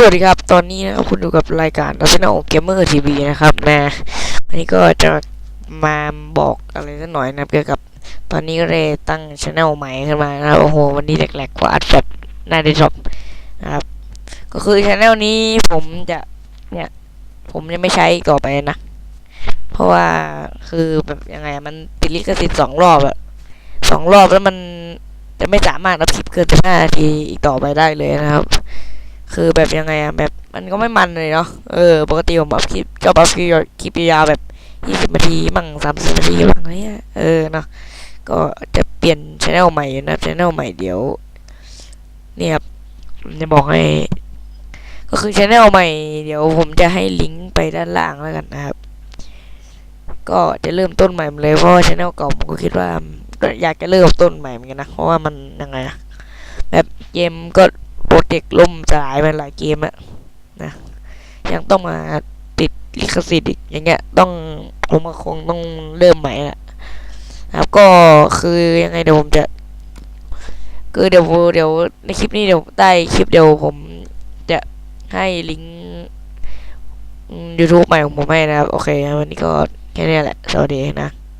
สวัสดีครับ ตอนนี้นะครับคุณอยู่กับรายการ National Gamer TV นะครับนะวันนี้ก็จะมาบอกอะไรสักหน่อยนะครับเกี่ยวกับตอนนี้ก็เลยตั้งช anel ใหม่ขึ้นมานะครับโอ้โหวันนี้แหลกๆกว่าอัดแบบน่าได้ชอบนะครับ ก็คือช anel นี้ผมจะเนี่ยผมจะไม่ใช้ต่อไปนะ เพราะว่าคือแบบยังไงมันติดลิขสิทธิ์สองรอบอะสองรอบแล้วมันจะไม่สามารถรับคลิปเกินสิบห้านาทีอีกต่อไปได้เลยนะครับ คือแบบยังไงอะแบบมันก็ไม่มันเลยเนาะเออปกติผมอัพคลิปชอบอัพคลิปคลิปยาวแบบยี่สิบนาทีมั่งสามสิบนาทีบ้างอะไรเงี้ยเออเนาะก็จะเปลี่ยนช anel ใหม่นะช anel ใหม่เดี๋ยวเนี่ยครับจะบอกให้ ก็คือช anel ใหม่เดี๋ยวผมจะให้ลิงก์ไปด้านล่างแล้วกันนะครับ ก็จะเริ่มต้นใหม่เลยเพราะว่าช anel เก่าผมก็คิดว่าอยากจะเริ่มต้นใหม่เหมือนกันนะเพราะว่ามันยังไงอะแบบเกมก็ เจกล่มสลายไปหลายเกมอะนะยังต้องมาติดลิขสิทธิ์อีกอย่างเงี้ย ต้องผมคงต้องเริ่มใหม่ละนะครับก็คือยังไงเดี๋ยวผมจะ คือเดี๋ยวเดี๋ยวในคลิปนี้เดี๋ยวใต้คลิปเดี๋ยวผมจะให้ลิงก์ยูทูบใหม่ของผมให้นะครับ โอเควันนี้ก็แค่นี้แหละ สวัสดีนะ